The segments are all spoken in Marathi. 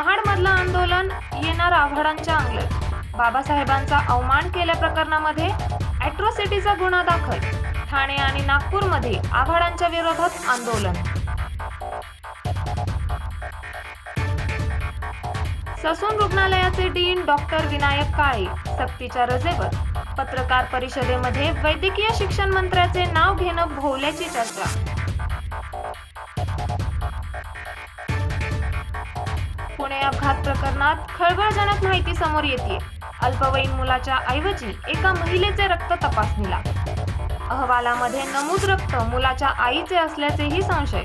आंदोलन येणार आव्हाडांच्या अंगलत बाबासाहेबांचा अवमान केल्या प्रकरणामध्ये अॅट्रॉसिटीचा गुन्हा दाखल. ठाणे आणि नागपूरमध्ये आव्हाडांच्या विरोधात आंदोलन. ससून रुग्णालयाचे डीन डॉक्टर विनायक काळे सक्तीच्या रजेवर. पत्रकार परिषदेमध्ये वैद्यकीय शिक्षण मंत्र्याचे नाव घेणं भोवल्याची चर्चा. पुणे अपघात प्रकरणात खळबळजनक माहिती समोर येते अल्पवयीन मुलाच्या ऐवजी एका महिलेचे रक्त तपासणीला. अहवालामध्ये नमूद रक्त मुलाच्या आईचे असल्याचेही संशय.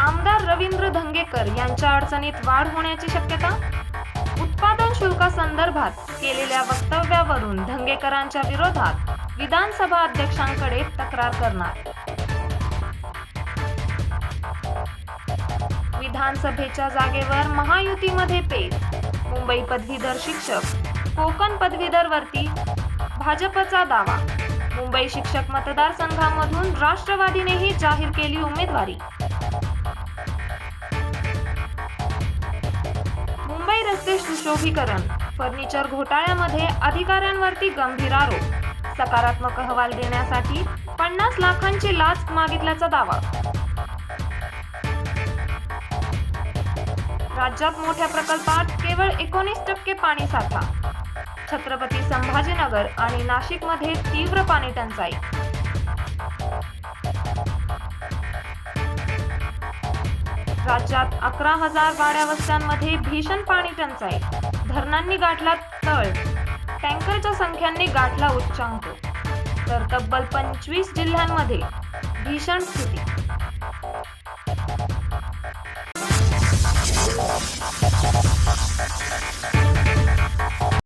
आमदार रवींद्र धंगेकर यांच्या अडचणीत वाढ होण्याची शक्यता? उत्पादन शुल्कासंदर्भात केलेल्या वक्तव्यावरून धंगेकरांच्या विरोधात विधानसभा अध्यक्षांकडे तक्रार करणार. विधानसभेच्या जागेवर महायुतीमध्ये पेच. मुंबई पदवीधर शिक्षक कोकण पदवीधर वरती भाजपचा दावा. मुंबई शिक्षक मतदारसंघामधून राष्ट्रवादीनेही जाहीर केली उमेदवारी. मुंबई रस्ते सुशोभीकरण फर्निचर घोटाळ्यामध्ये अधिकाऱ्यांवरती गंभीर आरोप. सकारात्मक अहवाल देण्यासाठी पन्नास लाखांची लाच मागितल्याचा दावा. राज्यात मोठ्या प्रकल्पात केवळ एकोणीस टक्के पाणी साठा. छत्रपती संभाजीनगर आणि नाशिकमध्ये तीव्र पाणी टंचाई. राज्यात अकरा हजार वाड्या वस्त्यांमध्ये भीषण पाणी टंचाई. धरणांनी गाठला तळ. टँकरच्या संख्यांनी गाठला उच्चांक. तर तब्बल पंचवीस जिल्ह्यांमध्ये भीषण स्थिती.